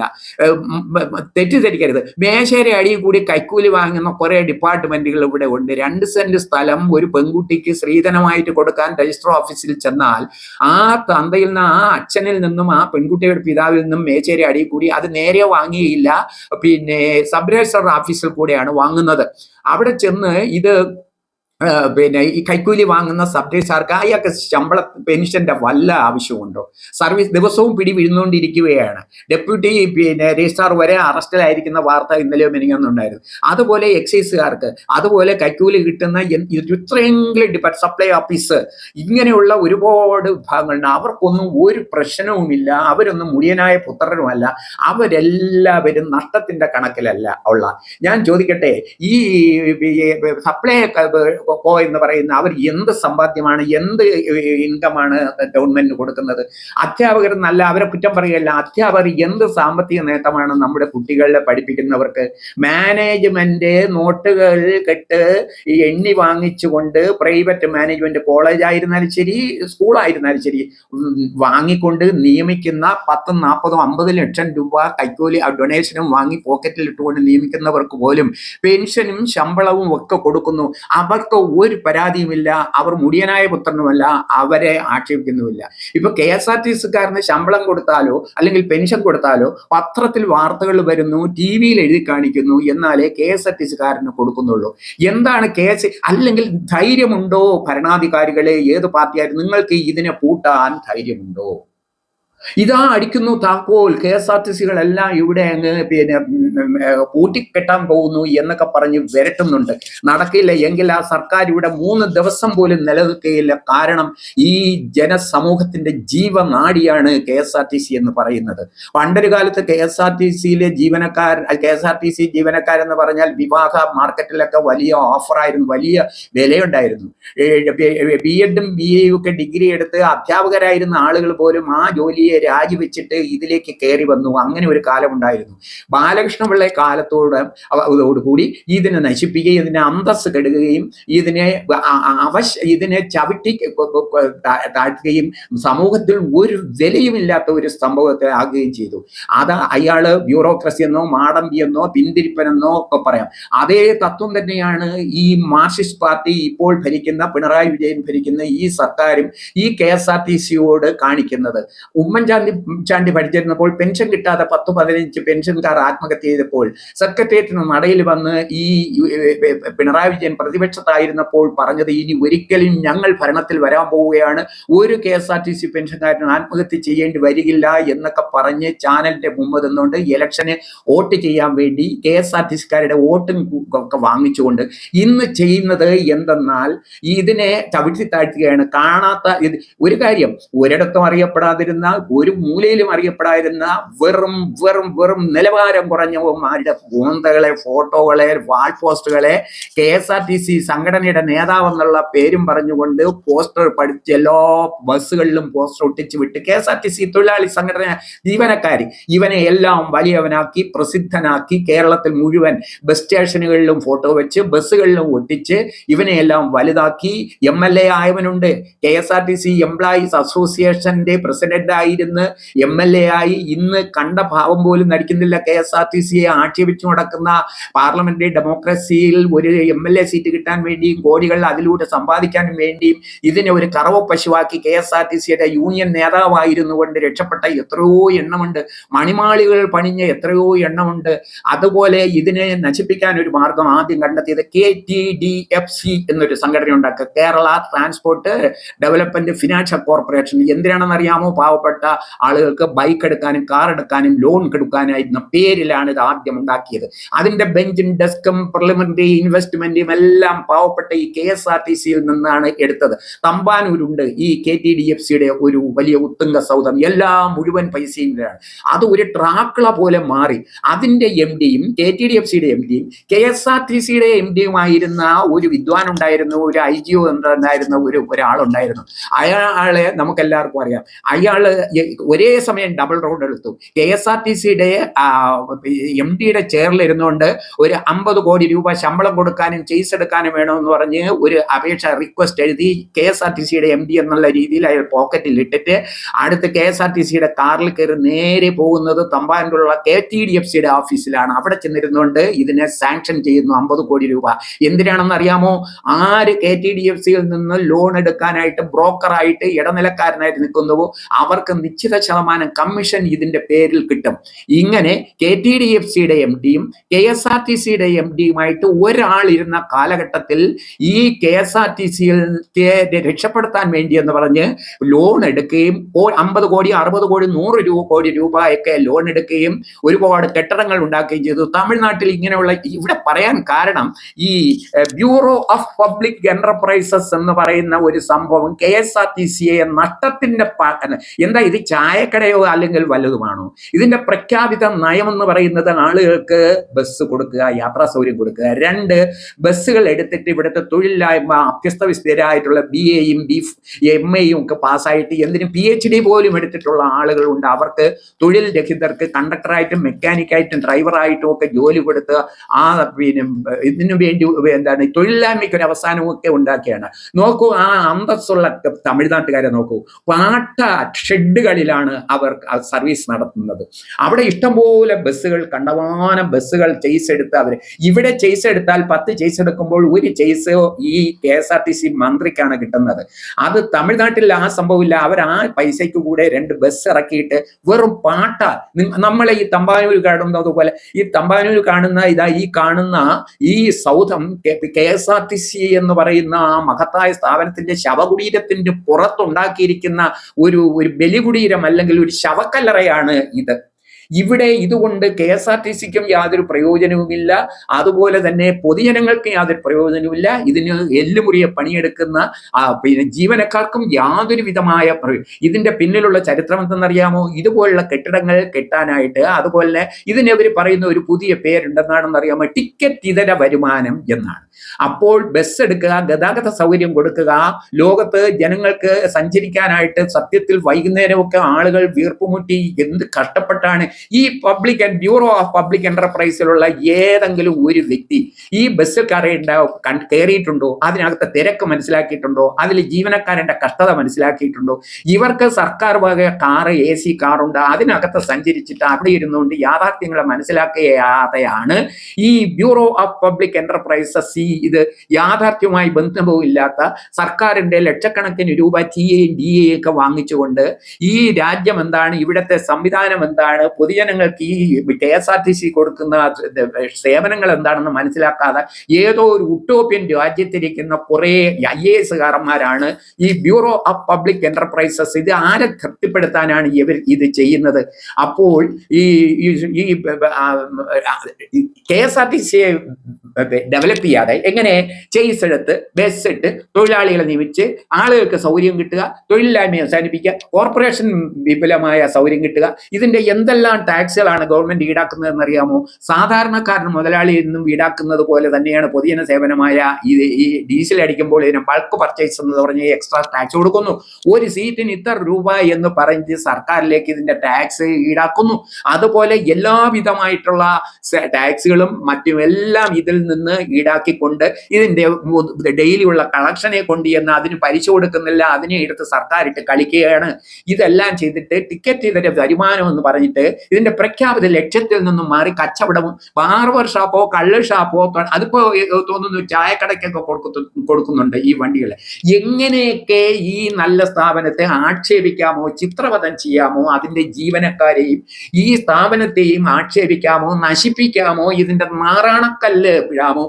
തെറ്റിദ്ധരിക്കരുത്. മേശേരി അടിയിൽ കൂടി കൈക്കൂലി വാങ്ങുന്ന കുറേ ഡിപ്പാർട്ട്മെന്റുകൾ ഇവിടെ ഉണ്ട്. രണ്ട് സെന്റ് സ്ഥലം ഒരു പെൺകുട്ടിക്ക് സ്ത്രീധനമായിട്ട് കൊടുക്കാൻ രജിസ്റ്റർ ഓഫീസിൽ ചെന്നാൽ ആ തന്തയിൽ നിന്ന് ആ അച്ഛനിൽ നിന്നും ആ പെൺകുട്ടിയുടെ പിതാവിൽ നിന്നും മേച്ചേരി അടിയിൽ കൂടി അത് നേരെ വാങ്ങിയില്ല. പിന്നെ സബ് രജിസ്റ്റർ ഓഫീസിൽ കൂടെയാണ് വാങ്ങുന്നത്. അവിടെ ചെന്ന് ഇത് പിന്നെ ഈ കൈക്കൂലി വാങ്ങുന്ന സബ് അയാൾക്ക് ശമ്പള പെൻഷന്റെ വല്ല ആവശ്യമുണ്ടോ? സർവീസ് ദിവസവും പിടി വീഴുന്നുകൊണ്ടിരിക്കുകയാണ് ഡെപ്യൂട്ടി പിന്നെ രജിസ്ട്രാർ വരെ അറസ്റ്റിലായിരിക്കുന്ന വാർത്ത ഇന്നലെയോ മെനിങ്ങുന്നുണ്ടായിരുന്നു അതുപോലെ എക്സൈസുകാർക്ക് അതുപോലെ കൈക്കൂലി കിട്ടുന്ന ഇത്രയെങ്കിലും ഡിപ്പാർട്ട് സപ്ലൈ ഓഫീസ് ഇങ്ങനെയുള്ള ഒരുപാട് വിഭാഗങ്ങളുണ്ട് അവർക്കൊന്നും ഒരു പ്രശ്നവുമില്ല. അവരൊന്നും മുടിയനായ പുത്രനുമല്ല അവരെല്ലാവരും നഷ്ടത്തിന്റെ കണക്കിലല്ല ഉള്ള. ഞാൻ ചോദിക്കട്ടെ ഈ സപ്ലൈ കോ എന്ന് പറയുന്ന അവർ എന്ത് സമ്പാദ്യമാണ് എന്ത് ഇൻകമാണ് ഗവൺമെന്റിന് കൊടുക്കുന്നത്? അധ്യാപകർ നല്ല അവരെ കുറ്റം പറയുകയല്ല. അധ്യാപകർ എന്ത് സാമ്പത്തിക നേട്ടമാണ് നമ്മുടെ കുട്ടികളെ പഠിപ്പിക്കുന്നവർക്ക്? മാനേജ്മെന്റ് നോട്ടുകൾ കെട്ട് എണ്ണി വാങ്ങിച്ചുകൊണ്ട് പ്രൈവറ്റ് മാനേജ്മെന്റ് കോളേജ് ആയിരുന്നാലും ശരി സ്കൂളായിരുന്നാലും ശരി വാങ്ങിക്കൊണ്ട് നിയമിക്കുന്ന പത്തും നാൽപ്പതും അമ്പത് ലക്ഷം രൂപ കൈക്കൂലി ഡൊണേഷനും വാങ്ങി പോക്കറ്റിൽ ഇട്ടുകൊണ്ട് നിയമിക്കുന്നവർക്ക് പോലും പെൻഷനും ശമ്പളവും ഒക്കെ കൊടുക്കുന്നു. അവർക്ക് ഒരു പരാതിയുമില്ല അവർ മുടിയനായ പുത്രനുമല്ല അവരെ ആക്ഷേപിക്കുന്നുമില്ല. ഇപ്പൊ കെ എസ് ആർ ടി സിക്കാരന് ശമ്പളം കൊടുത്താലോ അല്ലെങ്കിൽ പെൻഷൻ കൊടുത്താലോ പത്രത്തിൽ വാർത്തകൾ വരുന്നു ടി വിയിൽ എഴുതി കാണിക്കുന്നു എന്നാലേ കെ എസ് ആർ ടി സിക്കാരന് കൊടുക്കുന്നുള്ളൂ. എന്താണ് കെ എസ് അല്ലെങ്കിൽ ധൈര്യമുണ്ടോ ഭരണാധികാരികളെ ഏത് പാർട്ടിയായാലും നിങ്ങൾക്ക് ഇതിനെ പൂട്ടാൻ ധൈര്യമുണ്ടോ? ഇതാ അടിക്കുന്നു താക്കോൽ. കെ എസ് ആർ ടി സികളെല്ലാം ഇവിടെ പിന്നെ കൂട്ടിക്കെട്ടാൻ പോകുന്നു എന്നൊക്കെ പറഞ്ഞ് വിരട്ടുന്നുണ്ട്. നടക്കില്ല എങ്കിൽ ആ സർക്കാർ ഇവിടെ മൂന്ന് ദിവസം പോലും നിലനിൽക്കുകയില്ല. കാരണം ഈ ജനസമൂഹത്തിന്റെ ജീവനാടിയാണ് K S R T C എന്ന് പറയുന്നത്. പണ്ടൊരു കാലത്ത് കെ എസ് ആർ ടി സിയിലെ ജീവനക്കാർ K S R T C ജീവനക്കാരെന്ന് പറഞ്ഞാൽ വിവാഹ മാർക്കറ്റിലൊക്കെ വലിയ ഓഫറായിരുന്നു. വലിയ വിലയുണ്ടായിരുന്നു. ബി എഡും ബി എയും ഒക്കെ ഡിഗ്രി എടുത്ത് അധ്യാപകരായിരുന്ന ആളുകൾ പോലും ആ ജോലിയെ രാജിവെച്ചിട്ട് ഇതിലേക്ക് കയറി വന്നു. അങ്ങനെ ഒരു കാലം ഉണ്ടായിരുന്നു. ബാലകൃഷ്ണപിള്ള കാലത്തോട് കൂടി ഇതിനെ നശിപ്പിക്കുകയും ഇതിനെ അന്തസ് കെടുകയും ഇതിനെ അവശ ഇതിനെ ചവിട്ടി താഴ്ത്തുകയും സമൂഹത്തിൽ ഒരു വിലയുമില്ലാത്ത ഒരു സംഭവത്തെ ആകുകയും ചെയ്തു. അത് അയാൾ ബ്യൂറോക്രസി എന്നോ മാടമ്പി എന്നോ പിന്തിരിപ്പനെന്നോ ഒക്കെ പറയാം. അതേ തത്വം തന്നെയാണ് ഈ മാർക്സിസ്റ്റ് പാർട്ടി ഇപ്പോൾ ഭരിക്കുന്ന പിണറായി വിജയൻ ഭരിക്കുന്ന ഈ സർക്കാരും ഈ കെ എസ് ആർ ടി സിയോട് കാണിക്കുന്നത്. ഉമ്മൻചാണ്ടി ചാണ്ടി പഠിച്ചിരുന്നപ്പോൾ പെൻഷൻ കിട്ടാതെ പത്ത് പതിനഞ്ച് പെൻഷൻകാർ ആത്മഹത്യ ചെയ്തപ്പോൾ സെക്രട്ടേറിയറ്റിന് നടയിൽ വന്ന് ഈ പിണറായി വിജയൻ പ്രതിപക്ഷത്തായിരുന്നപ്പോൾ പറഞ്ഞത് ഇനി ഒരിക്കലും ഞങ്ങൾ ഭരണത്തിൽ വരാൻ പോവുകയാണ്. ഒരു K S R T C പെൻഷൻകാരനും ആത്മഹത്യ ചെയ്യേണ്ടി വരികില്ല എന്നൊക്കെ പറഞ്ഞ് ചാനലിന്റെ മുമ്പ് നിന്നുകൊണ്ട് ഇലക്ഷന് വോട്ട് ചെയ്യാൻ വേണ്ടി കെ എസ് ആർ ടി സിക്കാരുടെ വോട്ടും ഒക്കെ വാങ്ങിച്ചുകൊണ്ട് ഇന്ന് ചെയ്യുന്നത് എന്തെന്നാൽ ഇതിനെ ചവിട്ടി താഴ്ത്തുകയാണ് കാണാത്ത ഒരു കാര്യം ഒരിടത്തും അറിയപ്പെടാതിരുന്ന ഒരു മൂലയിലും അറിയപ്പെടാതിരുന്ന വെറും വെറും വെറും നിലവാരം കുറഞ്ഞവന്മാരുടെ പൂന്തകളെ ഫോട്ടോകളെ wall പോസ്റ്ററുകളെ K S R T C സംഘടനയുടെ നേതാവെന്നുള്ള പേരും പറഞ്ഞുകൊണ്ട് പോസ്റ്റർ പഠിച്ച് എല്ലാ ബസ്സുകളിലും പോസ്റ്റർ ഒട്ടിച്ചു വിട്ട് K S R T C തൊഴിലാളി സംഘടന ജീവനക്കാരി. ഇവനെ എല്ലാം വലിയവനാക്കി പ്രസിദ്ധനാക്കി കേരളത്തിൽ മുഴുവൻ ബസ് സ്റ്റേഷനുകളിലും ഫോട്ടോ വെച്ച് ബസ്സുകളിലും ഒട്ടിച്ച് ഇവനെ എല്ലാം വലുതാക്കി. M L A ആയവനുണ്ട്. K S R T C employees അസോസിയേഷന്റെ പ്രസിഡന്റ് ആയിരുന്ന് എം എൽ എ ആയി ഇന്ന് കണ്ട ഭാവം പോലും നടിക്കുന്നില്ല കെ എസ് ആർ ടി സിയെ ആക്ഷേപിച്ചു നടക്കുന്ന പാർലമെന്ററി ഡെമോക്രസിയിൽ ഒരു എം എൽ എ സീറ്റ് കിട്ടാൻ വേണ്ടിയും കോടികൾ അതിലൂടെ സമ്പാദിക്കാനും വേണ്ടിയും ഇതിനെ ഒരു കറവ പശുവാക്കി കെ എസ് ആർ ടി സിയുടെ യൂണിയൻ നേതാവായിരുന്നു കൊണ്ട് രക്ഷപ്പെട്ട എത്രയോ എണ്ണമുണ്ട്. മണിമാളികൾ പണിഞ്ഞ എത്രയോ എണ്ണമുണ്ട്. അതുപോലെ ഇതിനെ നശിപ്പിക്കാൻ ഒരു മാർഗം ആദ്യം കണ്ടെത്തിയത് K T D F C എന്നൊരു സംഘടന ഉണ്ടാക്കുക Kerala transport development financial corporation. എന്തിനാണെന്ന് അറിയാമോ പാവപ്പെട്ട ആളുകൾക്ക് ബൈക്ക് എടുക്കാനും കാർ എടുക്കാനും ലോൺ എടുക്കാനായിരുന്ന പേരിലാണ് ഇത് ആദ്യം ഉണ്ടാക്കിയത്. അതിന്റെ ബെഞ്ചും ഡെസ്കും പ്രിലിമിനറി ഇൻവെസ്റ്റ്മെന്റും എല്ലാം പാവപ്പെട്ട ഈ കെ എസ് ആർ ടി സിയിൽ നിന്നാണ് എടുത്തത്. തമ്പാനൂരുണ്ട് ഈ കെ ടി ഡി എഫ് സിയുടെ ഒരു വലിയ ഉത്തുംഗ സൗധം. എല്ലാം മുഴുവൻ പൈസയും അത് ഒരു ട്രാക്കള പോലെ മാറി. അതിന്റെ എം ഡിയും കെ ടി ഡി എഫ് സിയുടെ എം ഡിയും കെ എസ് ആർ ടി സിയുടെ എം ഡിയുമായിരുന്ന ഒരു വിദ്വാൻ ഉണ്ടായിരുന്നു ഒരു ഐ ജി ഒ ഉണ്ടായിരുന്ന ഒരു ഒരാളുണ്ടായിരുന്നു. അയാളെ നമുക്ക് എല്ലാവർക്കും അറിയാം. അയാൾ എ- ഒരേ സമയം ഡബിൾ റൗണ്ട് എടുത്തു. കെ എസ് ആർ ടി സിയുടെ എം ഡിയുടെ ചെയറിൽ ഇരുന്നുകൊണ്ട് ഒരു അമ്പത് കോടി രൂപ ശമ്പളം കൊടുക്കാനും ചെയ്സ് എടുക്കാനും വേണമെന്ന് പറഞ്ഞ് ഒരു അപേക്ഷ റിക്വസ്റ്റ് എഴുതി കെ എസ് ആർ ടി സിയുടെ എം ഡി എന്നുള്ള രീതിയിൽ അയാൾ പോക്കറ്റിൽ ഇട്ടിട്ട് അടുത്ത് കെ എസ് ആർ ടി സിയുടെ കാറിൽ കയറി നേരെ പോകുന്നത് തമ്പാനൂരുള്ള കെ ടി ഡി എഫ് സിയുടെ ഓഫീസിലാണ് അവിടെ ചെന്നിരുന്നുകൊണ്ട് ഇതിനെ സാങ്ഷൻ ചെയ്യുന്നു അമ്പത് കോടി രൂപ. എന്തിനാണെന്ന് അറിയാമോ? ആര് കെ ടി ഡി എഫ് സിയിൽ നിന്ന് ലോൺ എടുക്കാനായിട്ട് ബ്രോക്കറായിട്ട് ഇടനിലക്കാരനായിട്ട് നിൽക്കുന്നുവോ അവർക്ക് നിശ്ചിത ശതമാനം കമ്മീഷൻ ഇതിന്റെ പേരിൽ കിട്ടും. ഇങ്ങനെ കെ ടി ഡി എഫ് സിയുടെ എം ഡിയും കെ എസ് ആർ ടി സിയുടെ എം ഡിയുമായിട്ട് ഒരാൾ ഇരുന്ന കാലഘട്ടത്തിൽ ഈ കെ എസ് ആർ ടി സിയിൽ രക്ഷപ്പെടുത്താൻ വേണ്ടി എന്ന് പറഞ്ഞ് ലോൺ എടുക്കുകയും അമ്പത് കോടി അറുപത് കോടി നൂറ് രൂപ കോടി രൂപയൊക്കെ ലോൺ എടുക്കുകയും ഒരുപാട് കെട്ടിടങ്ങൾ ഉണ്ടാക്കുകയും ചെയ്തു. തമിഴ്നാട്ടിൽ ഇങ്ങനെയുള്ള ഇവിടെ പറയാൻ കാരണം ഈ ബ്യൂറോ ഓഫ് പബ്ലിക് എന്റർപ്രൈസസ് എന്ന് പറയുന്ന ഒരു സംഭവം കെ എസ് ആർ ടി സിയെ നഷ്ടത്തിന്റെ എന്താ ഇത് ചായക്കടയോ അല്ലെങ്കിൽ വല്ലതുമാണോ? ഇതിന്റെ പ്രഖ്യാപിത നയം എന്ന് പറയുന്നത് ആളുകൾക്ക് ബസ് കൊടുക്കുക യാത്രാ സൗകര്യം കൊടുക്കുക. രണ്ട് ബസ്സുകൾ എടുത്തിട്ട് ഇവിടുത്തെ തൊഴിലില്ലായ്മ അഭ്യസ്തവിസ്തരായിട്ടുള്ള ബി എയും ബി എം എയും ഒക്കെ പാസ്സായിട്ട് എന്തിനും പി എച്ച് ഡി പോലും എടുത്തിട്ടുള്ള ആളുകളുണ്ട് അവർക്ക് തൊഴിൽ രഹിതർക്ക് കണ്ടക്ടറായിട്ടും മെക്കാനിക്കായിട്ടും ഡ്രൈവറായിട്ടും ഒക്കെ ജോലി കൊടുത്ത് ആ പിന്നെ ഇതിനു വേണ്ടി എന്താണ് തൊഴിലില്ലായ്മയ്ക്ക് ഒരു അവസാനവും ഒക്കെ ഉണ്ടാക്കിയാണ്. നോക്കൂ ആ അന്തസ്സുള്ള തമിഴ്നാട്ടുകാരെ നോക്കൂ. പാട്ട ഷെഡുകളിലാണ് അവർ സർവീസ് നടത്തുന്നത്. അവിടെ ഇഷ്ടംപോലെ ബസ്സുകൾ കണ്ടമാനം ബസ്സുകൾ ചെയ്സ് എടുത്ത് അവർ ഇവിടെ ചെയ്സ് എടുത്താൽ പത്ത് ചെയ്സ് എടുക്കുമ്പോൾ ഒരു ചെയ്സ് ഈ K S R T C മന്ത്രിക്കാണ് കിട്ടുന്നത്. അത് തമിഴ്നാട്ടിൽ ആ സംഭവമില്ല. അവർ ആ പൈസയ്ക്ക് കൂടെ രണ്ട് ബസ് ഇറക്കിയിട്ട് വെറും പാട്ട. നമ്മളെ ഈ തമ്പാനൂർ കാണുന്നത് പോലെ ഈ തമ്പാനൂർ കാണുന്ന ഇതാ ഈ കാണുന്ന ഈ സൗധം K S R T C എന്ന് പറയുന്ന ആ മഹത്തായ സ്ഥാപനത്തിന്റെ ശവകുടീരത്തിന്റെ പുറത്തുണ്ടാക്കിയിരിക്കുന്ന ഒരു ഒരു ബലികുടീരം ബലികുടീരം അല്ലെങ്കിൽ ഒരു ശവക്കല്ലറയാണ് ഇത്. ഇവിടെ ഇതുകൊണ്ട് കെ എസ് ആർ ടി സിക്കും യാതൊരു പ്രയോജനവുമില്ല. അതുപോലെ തന്നെ പൊതുജനങ്ങൾക്ക് യാതൊരു പ്രയോജനവുമില്ല. ഇതിന് എല്ലുമുറിയെ പണിയെടുക്കുന്ന പിന്നെ ജീവനക്കാർക്കും യാതൊരു വിധമായ ഇതിന്റെ പിന്നിലുള്ള ചരിത്രം എന്തെന്നറിയാമോ? ഇതുപോലുള്ള കെട്ടിടങ്ങൾ കെട്ടാനായിട്ട് അതുപോലെ ഇതിനെ ഇവർ പറയുന്ന ഒരു പുതിയ പേരുണ്ടെന്നാണെന്ന് അറിയാമോ ടിക്കറ്റ് ഇതര വരുമാനം എന്നാണ്. അപ്പോൾ ബസ് എടുക്കുക ഗതാഗത സൗകര്യം കൊടുക്കുക ലോകത്ത് ജനങ്ങൾക്ക് സഞ്ചരിക്കാനായിട്ട് സത്യത്തിൽ വൈകുന്നേരമൊക്കെ ആളുകൾ വീർപ്പുമുട്ടി എന്ത് കഷ്ടപ്പെട്ടാണ്. ഈ പബ്ലിക് ബ്യൂറോ ഓഫ് പബ്ലിക് എന്റർപ്രൈസിലുള്ള ഏതെങ്കിലും ഒരു വ്യക്തി ഈ ബസ്സിൽ കയറിയിട്ടുണ്ടോ കയറിയിട്ടുണ്ടോ? അതിനകത്ത് തിരക്ക് മനസ്സിലാക്കിയിട്ടുണ്ടോ? അതിൽ ജീവനക്കാരന്റെ കഷ്ടത മനസ്സിലാക്കിയിട്ടുണ്ടോ? ഇവർക്ക് സർക്കാർ വക കാറ് എ സി കാറുണ്ട്. അതിനകത്ത് സഞ്ചരിച്ചിട്ട് അവിടെ ഇരുന്നുകൊണ്ട് യാഥാർത്ഥ്യങ്ങളെ മനസ്സിലാക്കിയാതെയാണ് ഈ ബ്യൂറോ ഓഫ് പബ്ലിക് എന്റർപ്രൈസസ് ഈ ഇത് യാഥാർത്ഥ്യവുമായി ബന്ധവും ഇല്ലാത്ത സർക്കാരിന്റെ ലക്ഷക്കണക്കിന് രൂപ ടി എയും ഡി എ ഒക്കെ വാങ്ങിച്ചുകൊണ്ട് ഈ രാജ്യം എന്താണ് ഇവിടുത്തെ സംവിധാനം എന്താണ് പൊതുജനങ്ങൾക്ക് ഈ K S R T C കൊടുക്കുന്ന സേവനങ്ങൾ എന്താണെന്ന് മനസ്സിലാക്കാതെ ഏതോ ഒരു ഉട്ടോപ്യൻ രാജ്യത്തിരിക്കുന്ന കുറേ ഐ എ എസുകാരന്മാരാണ് ഈ ബ്യൂറോ ഓഫ് പബ്ലിക് എന്റർപ്രൈസസ് ഇത് ആരെ തൃപ്തിപ്പെടുത്താനാണ് ഇവർ ഇത് ചെയ്യുന്നത്? അപ്പോൾ ഈ- ഈ കെ എസ് ആർ ടി സിയെ ഡെവലപ്പ് ചെയ്യാതെ എങ്ങനെ ചേസ് എടുത്ത് ബസ് ഇട്ട് തൊഴിലാളികളെ നിയമിച്ച് ആളുകൾക്ക് സൗകര്യം കിട്ടുക തൊഴിലില്ലായ്മ അവസാനിപ്പിക്കുക കോർപ്പറേഷൻ വിപുലമായ സൗകര്യം കിട്ടുക. ഇതിന്റെ എന്തെല്ലാം ടാക്സുകളാണ് ഗവൺമെന്റ് ഈടാക്കുന്നതെന്ന് അറിയാമോ സാധാരണക്കാരൻ മുതലാളി എന്നും ഈടാക്കുന്നത് പോലെ തന്നെയാണ് പൊതുജന സേവനമായ ഈ ഈ ഡീസൽ അടിക്കുമ്പോൾ ഇതിനെ ബൾക്ക് പർച്ചേസ് എന്ന് പറഞ്ഞ് എക്സ്ട്രാ ടാക്സ് കൊടുക്കുന്നു. ഒരു സീറ്റിന് ഇത്ര രൂപ എന്ന് പറഞ്ഞ് സർക്കാരിലേക്ക് ഇതിന്റെ ടാക്സ് ഈടാക്കുന്നു. അതുപോലെ എല്ലാവിധമായിട്ടുള്ള ടാക്സുകളും മറ്റും എല്ലാം ഇതിൽ നിന്ന് ഈടാക്കിക്കൊണ്ട് ഇതിന്റെ ഡെയിലി ഉള്ള കളക്ഷനെ കൊണ്ട് എന്ന് അതിന് പലിശ കൊടുക്കുന്നില്ല അതിനെ എടുത്ത് സർക്കാർ ഇട്ട് കളിക്കുകയാണ്. ഇതെല്ലാം ചെയ്തിട്ട് ടിക്കറ്റ് ഇതിന്റെ വരുമാനം എന്ന് പറഞ്ഞിട്ട് ഇതിന്റെ പ്രഖ്യാപിത ലക്ഷ്യത്തിൽ നിന്നും മാറി കച്ചവടവും ബാർബർ ഷാപ്പോ കള്ള് ഷാപ്പോ അതിപ്പോ തോന്നുന്നു ചായക്കടയ്ക്കൊക്കെ കൊടുക്കുന്നു കൊടുക്കുന്നുണ്ട് ഈ വണ്ടികൾ എങ്ങനെയൊക്കെ ഈ നല്ല സ്ഥാപനത്തെ ആക്ഷേപിക്കാമോ ചിത്രവധം ചെയ്യാമോ അതിന്റെ ജീവനക്കാരെയും ഈ സ്ഥാപനത്തെയും ആക്ഷേപിക്കാമോ നശിപ്പിക്കാമോ ഇതിന്റെ നാറാണക്കല്ല് പിഴാമോ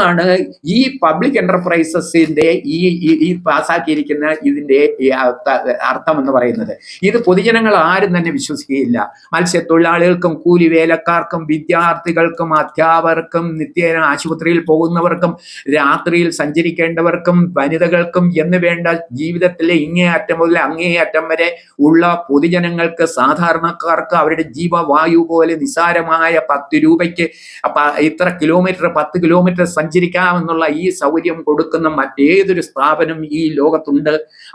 അതാണ് ഈ പബ്ലിക് എന്റർപ്രൈസസിന്റെ ഈ ഈ- പാസാക്കിയിരിക്കുന്ന ഇതിന്റെ അർത്ഥം എന്ന് പറയുന്നത്. ഇത് പൊതുജനങ്ങൾ ആരും തന്നെ വിശ്വസിക്കുകയില്ല. മത്സ്യത്തൊഴിലാളികൾക്കും കൂലി വേലക്കാർക്കും വിദ്യാർത്ഥികൾക്കും അധ്യാപകർക്കും നിത്യേന ആശുപത്രിയിൽ പോകുന്നവർക്കും രാത്രിയിൽ സഞ്ചരിക്കേണ്ടവർക്കും വനിതകൾക്കും എന്ന് വേണ്ട ജീവിതത്തിലെ ഇങ്ങേയറ്റം മുതൽ അങ്ങേയറ്റം വരെ ഉള്ള പൊതുജനങ്ങൾക്ക് സാധാരണക്കാർക്ക് അവരുടെ ജീവവായു പോലെ നിസാരമായ പത്ത് രൂപയ്ക്ക് ഇത്ര കിലോമീറ്റർ പത്ത് കിലോമീറ്റർ സഞ്ചരിക്കാമെന്നുള്ള ഈ സൗകര്യം കൊടുക്കുന്ന മറ്റേതൊരു സ്ഥാപനം ഈ ലോകത്തുണ്ട്.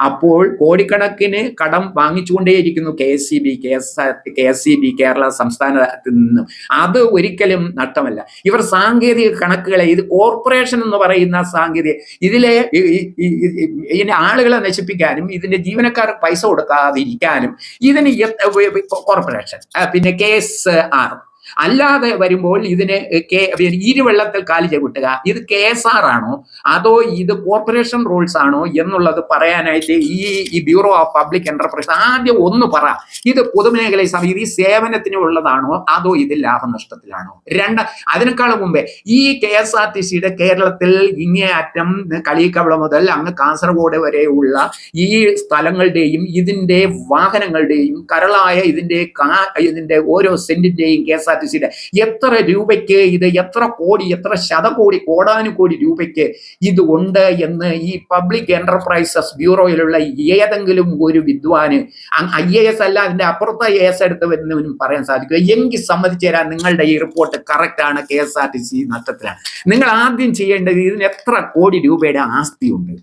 അപ്പോൾ കോടിക്കണക്കിന് കടം വാങ്ങിച്ചുകൊണ്ടേയിരിക്കുന്നു K S C B K S K S C B Kerala സംസ്ഥാനത്തിൽ നിന്നും. അത് ഒരിക്കലും നഷ്ടമല്ല. ഇവർ സാങ്കേതിക കണക്കുകളെ ഇത് കോർപ്പറേഷൻ എന്ന് പറയുന്ന സാങ്കേതിക ഇതിലെ ഇതിന്റെ ആളുകളെ നശിപ്പിക്കാനും ഇതിന്റെ ജീവനക്കാർ പൈസ കൊടുക്കാതിരിക്കാനും ഇതിന് കോർപ്പറേഷൻ പിന്നെ കെ എസ് ആർ. അല്ലാതെ വരുമ്പോൾ ഇതിന് കെ ഇരുവെള്ളത്തിൽ കാലി ചവിട്ടുക. ഇത് കെ എസ് ആർ ആണോ? അതോ ഇത് കോർപ്പറേഷൻ റൂൾസ് ആണോ എന്നുള്ളത് പറയാനായിട്ട് ഈ ഈ ബ്യൂറോ ഓഫ് പബ്ലിക് എന്റർപ്രൈസ് ആദ്യം ഒന്ന് പറ. ഇത് പൊതുമേഖല സമിതി സേവനത്തിന് ഉള്ളതാണോ? അതോ ഇത് ലാഭനഷ്ടത്തിലാണോ? രണ്ട് അതിനേക്കാൾ മുമ്പേ ഈ കെ എസ് ആർ ടി സിയുടെ കേരളത്തിൽ ഇങ്ങേയറ്റം കളിക്കവള മുതൽ അങ്ങ് കാസർഗോഡ് വരെയുള്ള ഈ സ്ഥലങ്ങളുടെയും ഇതിന്റെ വാഹനങ്ങളുടെയും കരളായ ഇതിന്റെ ഇതിന്റെ ഓരോ സെന്റിന്റെയും കെ എസ് ആർ ടി സിയുടെ എത്ര രൂപയ്ക്ക് ഇത് എത്ര കോടി എത്ര ശതകോടി കോടാനുകോടി രൂപയ്ക്ക് ഇത് ഉണ്ട് എന്ന് ഈ പബ്ലിക് എന്റർപ്രൈസസ് ബ്യൂറോയിലുള്ള ഏതെങ്കിലും ഒരു വിദ്വാന് ഐ എ എസ് അല്ല അതിന്റെ അപ്പുറത്ത് ഐ എസ് എടുത്ത് വരുന്നവനും പറയാൻ സാധിക്കുക എങ്കിൽ സമ്മതിച്ചു തരാൻ നിങ്ങളുടെ ഈ റിപ്പോർട്ട് കറക്റ്റ് ആണ് K S R T C നഷ്ടത്തിലാണ്. നിങ്ങൾ ആദ്യം ചെയ്യേണ്ടത് ഇതിന് എത്ര കോടി രൂപയുടെ ആസ്തിയുണ്ട്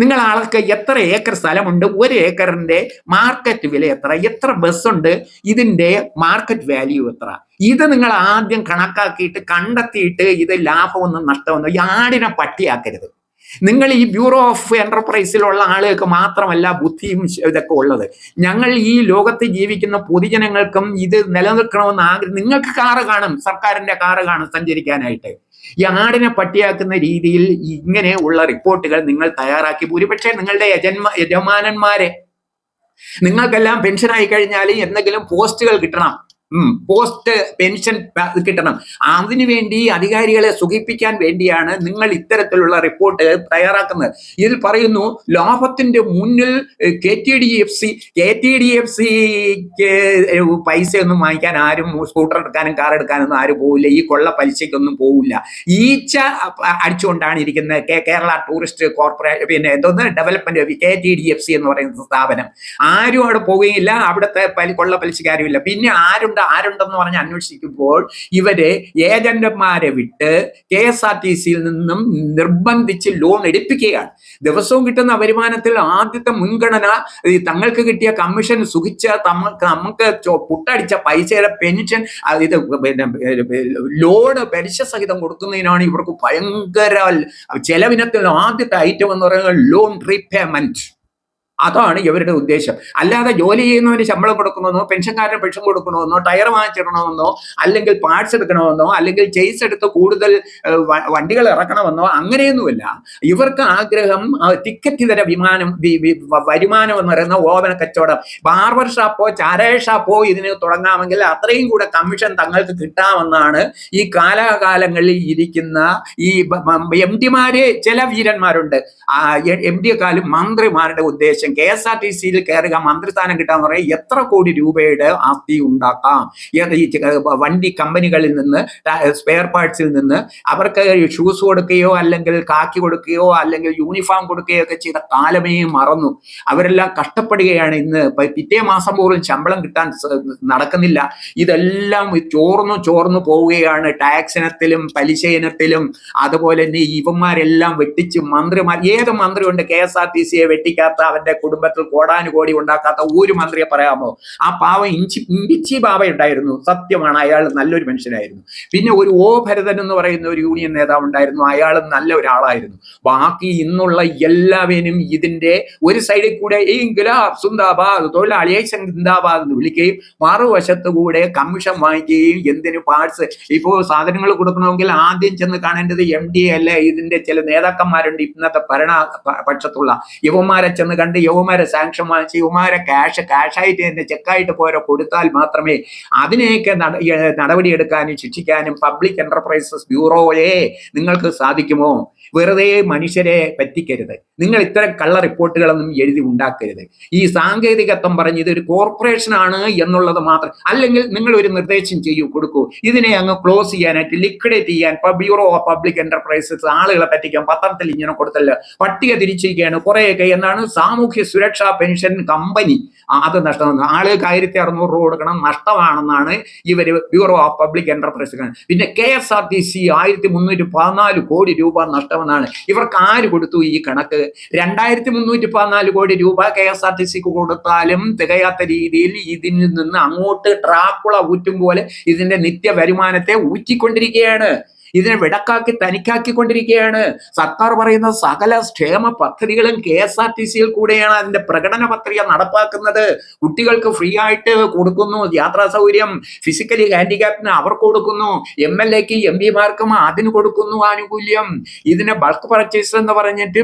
നിങ്ങൾ ആൾക്ക് എത്ര ഏക്കർ സ്ഥലമുണ്ട്? ഒരു ഏക്കറിന്റെ മാർക്കറ്റ് വില എത്ര? എത്ര ബസ്സുണ്ട് ഇതിന്റെ മാർക്കറ്റ് വാല്യൂ എത്ര? ഇത് നിങ്ങൾ ആദ്യം കണക്കാക്കിയിട്ട് കണ്ടെത്തിയിട്ട് ഇത് ലാഭമൊന്നും നഷ്ടമൊന്നും ആടിനെ പട്ടിയാക്കരുത്. നിങ്ങൾ ഈ ബ്യൂറോ ഓഫ് എന്റർപ്രൈസിലുള്ള ആളുകൾക്ക് മാത്രമല്ല ബുദ്ധിയും ഇതൊക്കെ ഉള്ളത്. ഞങ്ങൾ ഈ ലോകത്ത് ജീവിക്കുന്ന പൊതുജനങ്ങൾക്കും ഇത് നിലനിൽക്കണമെന്ന് ആഗ്രഹം നിങ്ങൾക്ക് കാറ് കാണും സർക്കാരിന്റെ കാറ് കാണും സഞ്ചരിക്കാനായിട്ട്. ഈ ആടിനെ പട്ടിയാക്കുന്ന രീതിയിൽ ഇങ്ങനെ ഉള്ള റിപ്പോർട്ടുകൾ നിങ്ങൾ തയ്യാറാക്കി. ഭൂരിപക്ഷേ നിങ്ങളുടെ യജന്മ യജമാനന്മാരെ നിങ്ങൾക്കെല്ലാം പെൻഷൻ ആയി കഴിഞ്ഞാൽ എന്തെങ്കിലും പോസ്റ്റുകൾ കിട്ടണം. പോസ്റ്റ് പെൻഷൻ കിട്ടണം. അതിനു വേണ്ടി അധികാരികളെ സുഖിപ്പിക്കാൻ വേണ്ടിയാണ് നിങ്ങൾ ഇത്തരത്തിലുള്ള റിപ്പോർട്ട് തയ്യാറാക്കുന്നത്. ഇതിൽ പറയുന്നു ലോഭത്തിന്റെ മുന്നിൽ K T D F C K T D F സിക്ക് പൈസ ഒന്നും വാങ്ങിക്കാൻ ആരും സ്കൂട്ടർ എടുക്കാനും കാർ എടുക്കാനൊന്നും ആരും പോവില്ല. ഈ കൊള്ള പലിശയ്ക്കൊന്നും പോവില്ല. ഈച്ച അടിച്ചുകൊണ്ടാണ് ഇരിക്കുന്നത്. കേരള ടൂറിസ്റ്റ് കോർപ്പറേഷൻ പിന്നെ എന്തോന്ന്? Development K T D F C എന്ന് പറയുന്ന സ്ഥാപനം. ആരും അവിടെ പോവുകയില്ല അവിടുത്തെ കൊള്ള പലിശക്കാരും ഇല്ല. പിന്നെ ആരുണ്ട് ആരുണ്ടെന്ന് പറഞ്ഞ് അന്വേഷിക്കുമ്പോൾ ഇവരെ ഏജന്റുമാരെ വിട്ട് കെ എസ് ആർ ടി സിയിൽ നിന്നും നിർബന്ധിച്ച് ലോൺ എടുപ്പിക്കുകയാണ്. ദിവസവും കിട്ടുന്ന വരുമാനത്തിൽ ആദ്യത്തെ മുൻഗണന തങ്ങൾക്ക് കിട്ടിയ കമ്മീഷൻ സുഖിച്ച നമുക്ക് പുട്ടടിച്ച പൈസയുടെ പെൻഷൻ ഇത് പിന്നെ ലോഡ് പലിശ സഹിതം കൊടുക്കുന്നതിനാണ് ഇവർക്ക് ഭയങ്കര ചെലവിനത്തിൽ ആദ്യത്തെ ഐറ്റം എന്ന് പറയുന്നത് ലോൺ റീപേയ്മെന്റ് അതാണ് ഇവരുടെ ഉദ്ദേശം. അല്ലാതെ ജോലി ചെയ്യുന്നവന് ശമ്പളം കൊടുക്കണമെന്നോ പെൻഷൻകാരന് പെൻഷൻ കൊടുക്കണമെന്നോ ടയർ വാങ്ങിച്ചിടണമെന്നോ അല്ലെങ്കിൽ പാർട്സ് എടുക്കണമെന്നോ അല്ലെങ്കിൽ ചെയ്സ് എടുത്ത് കൂടുതൽ വണ്ടികൾ ഇറക്കണമെന്നോ അങ്ങനെയൊന്നുമില്ല. ഇവർക്ക് ആഗ്രഹം ടിക്കറ്റ് ഇതര വിമാനം വരുമാനം എന്ന് പറയുന്ന ഓവന കച്ചവടം. ബാർബർ ഷാപ്പോ ചാരായ ഷാപ്പോ ഇതിന് തുടങ്ങാമെങ്കിൽ അത്രയും കൂടെ കമ്മീഷൻ തങ്ങൾക്ക് കിട്ടാമെന്നാണ് ഈ കാലാകാലങ്ങളിൽ ഇരിക്കുന്ന ഈ എം ഡിമാര് ചില വീരന്മാരുണ്ട്. എം ഡിയെക്കാളും മന്ത്രിമാരുടെ ഉദ്ദേശം കെ എസ് ആർ ടി സിയിൽ കയറുക മന്ത്രിസ്ഥാനം കിട്ടാന്ന് പറയാൻ എത്ര കോടി രൂപയുടെ ആസ്തി ഉണ്ടാക്കാം? വണ്ടി കമ്പനികളിൽ നിന്ന് സ്പെയർ പാർട്സിൽ നിന്ന് അവർക്ക് ഷൂസ് കൊടുക്കുകയോ അല്ലെങ്കിൽ കാക്കി കൊടുക്കുകയോ അല്ലെങ്കിൽ യൂണിഫോം കൊടുക്കുകയോ ഒക്കെ ചെയ്ത കാലമേ മറന്നു. അവരെല്ലാം കഷ്ടപ്പെടുകയാണ് ഇന്ന്. പിറ്റേ മാസം പോലും ശമ്പളം കിട്ടാൻ നടക്കുന്നില്ല. ഇതെല്ലാം ചോർന്നു ചോർന്നു പോവുകയാണ്. ടാക്സ് ഇനത്തിലും പലിശ ഇനത്തിലും അതുപോലെ തന്നെ ഇവന്മാരെല്ലാം വെട്ടിച്ച് മന്ത്രിമാർ ഏത് മന്ത്രിയുണ്ട് കെ എസ് ആർ ടി സിയെ വെട്ടിക്കാത്ത അവന്റെ കുടുംബത്തിൽ കോടാനുകോടി ഉണ്ടാക്കാത്ത ഒരു മന്ത്രിയെ പറയാമോ? ആ പാവം ഇഞ്ചി ഇഞ്ചി ബാബ ഉണ്ടായിരുന്നു. സത്യമാണ് അയാൾ നല്ലൊരു മനുഷ്യനായിരുന്നു. പിന്നെ ഒരു ഓ ഭരതൻ എന്ന് പറയുന്ന ഒരു യൂണിയൻ നേതാവ് ഉണ്ടായിരുന്നു. അയാൾ നല്ല ഒരാളായിരുന്നു. ബാക്കി ഇന്നുള്ള എല്ലാവരും ഇതിന്റെ ഒരു സൈഡിൽ കൂടെ ഈ ഗുലാബ് സുന്ദാബാദ് തൊഴിലാളിയെ സിന്ദാബാദ് എന്ന് വിളിക്കുകയും മറുവശത്ത് കൂടെ കമ്മീഷൻ വാങ്ങിക്കുകയും എന്തിന് പാർട്സ് ഇപ്പോൾ സാധനങ്ങൾ കൊടുക്കണമെങ്കിൽ ആദ്യം ചെന്ന് കാണേണ്ടത് എം ഡി അല്ലെ? ഇതിന്റെ ചില നേതാക്കന്മാരുണ്ട് ഇന്നത്തെ ഭരണ പക്ഷത്തുള്ള. യുവന്മാരെ ചെന്ന് കണ്ട് യുവമാരെ സാങ്ഷൻ വാങ്ങിച്ച് യുവമാരെ ക്യാഷ് ക്യാഷായിട്ട് തന്നെ ചെക്കായിട്ട് പോരോ കൊടുത്താൽ മാത്രമേ അതിനെയൊക്കെ നടപടിയെടുക്കാനും ശിക്ഷിക്കാനും പബ്ലിക് എന്റർപ്രൈസസ് ബ്യൂറോയെ നിങ്ങൾക്ക് സാധിക്കുമോ? വെറുതെ മനുഷ്യരെ പറ്റിക്കരുത്. നിങ്ങൾ ഇത്തരം കള്ള റിപ്പോർട്ടുകളൊന്നും എഴുതി ഉണ്ടാക്കരുത്. ഈ സാങ്കേതികത്വം പറഞ്ഞ് ഇതൊരു കോർപ്പറേഷൻ ആണ് എന്നുള്ളത് മാത്രം. അല്ലെങ്കിൽ നിങ്ങൾ ഒരു നിർദ്ദേശം ചെയ്യൂ കൊടുക്കൂ. ഇതിനെ അങ്ങ് ക്ലോസ് ചെയ്യാനായിട്ട് ലിക്വിഡേറ്റ് ചെയ്യാൻ ഇപ്പൊ ബ്യൂറോ ഓഫ് പബ്ലിക് എന്റർപ്രൈസസ് ആളുകളെ പറ്റിക്കാൻ പത്രത്തിൽ ഇങ്ങനെ കൊടുത്തല്ല. പട്ടിക തിരിച്ചിരിക്കുകയാണ് കുറേയൊക്കെ എന്നാണ് സാമൂഹ്യ സുരക്ഷാ പെൻഷൻ കമ്പനി. അത് നഷ്ടം. ആളുകൾക്ക് ആയിരത്തി അറുന്നൂറ് രൂപ കൊടുക്കണം നഷ്ടമാണെന്നാണ് ഇവർ ബ്യൂറോ ഓഫ് പബ്ലിക് എന്റർപ്രൈസ് പിന്നെ K S R T C ആയിരത്തി മുന്നൂറ്റി പതിനാല് കോടി രൂപ നഷ്ടമെന്നാണ് ഇവർക്ക് ആര് കൊടുത്തു ഈ കണക്ക്? രണ്ടായിരത്തി മുന്നൂറ്റി പതിനാല് കോടി രൂപ കെ എസ് ആർ ടി സിക്ക് കൊടുത്താലും തികയാത്ത രീതിയിൽ ഇതിൽ നിന്ന് അങ്ങോട്ട് ട്രാക്കുള ഊറ്റും പോലെ ഇതിന്റെ നിത്യ വരുമാനത്തെ ഊറ്റിക്കൊണ്ടിരിക്കുകയാണ്. ഇതിനെ വിടക്കാക്കി തനിക്കാക്കിക്കൊണ്ടിരിക്കുകയാണ്. സർക്കാർ പറയുന്ന സകല ക്ഷേമ പദ്ധതികളും കെ എസ് ആർ ടി സിയിൽ കൂടെയാണ് അതിന്റെ പ്രകടന പത്രിക നടപ്പാക്കുന്നത്. കുട്ടികൾക്ക് ഫ്രീ ആയിട്ട് കൊടുക്കുന്നു. യാത്രാ സൗകര്യം ഫിസിക്കലി ഹാൻഡിക്യാപ്റ്റിന് അവർക്ക് കൊടുക്കുന്നു. എം എൽ എക്ക് എം പിമാർക്കും അതിന് കൊടുക്കുന്നു ആനുകൂല്യം. ഇതിനെ ബൾക്ക് പർച്ചേസ് എന്ന് പറഞ്ഞിട്ട്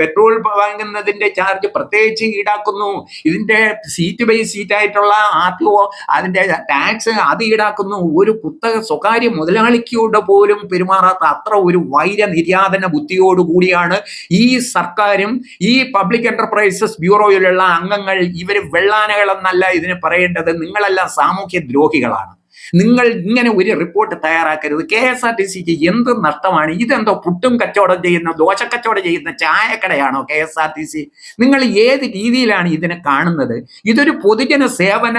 പെട്രോൾ വാങ്ങുന്നതിന്റെ ചാർജ് പ്രത്യേകിച്ച് ഈടാക്കുന്നു. ഇതിന്റെ സീറ്റ് ബൈ സീറ്റ് ആയിട്ടുള്ള ആർ ടി ഒ അതിന്റെ ടാക്സ് അത് ഈടാക്കുന്നു. ഒരു കുത്തക സ്വകാര്യ മുതലാളിക്കൂടെ പോലും പെരുമാറാത്ത അത്ര ഒരു വൈര നിര്യാതന ബുദ്ധിയോടുകൂടിയാണ് ഈ സർക്കാരും ഈ പബ്ലിക് എന്റർപ്രൈസസ് ബ്യൂറോയിലുള്ള അംഗങ്ങൾ ഇവർ വെള്ളാനകളെന്നല്ല ഇതിന് പറയേണ്ടത്. നിങ്ങളെല്ലാം സാമൂഹ്യ ദ്രോഹികളാണ്. നിങ്ങൾ ഇങ്ങനെ ഒരു റിപ്പോർട്ട് തയ്യാറാക്കരുത്. കെ എസ് ആർ ടി സിക്ക് എന്ത് നഷ്ടമാണ്? ഇതെന്തോ പുട്ടും കച്ചവടം ചെയ്യുന്ന ദോശ കച്ചവടം ചെയ്യുന്ന ചായക്കടയാണോ K S R T C? നിങ്ങൾ ഏത് രീതിയിലാണ് ഇതിനെ കാണുന്നത്? ഇതൊരു പൊതുജന സേവന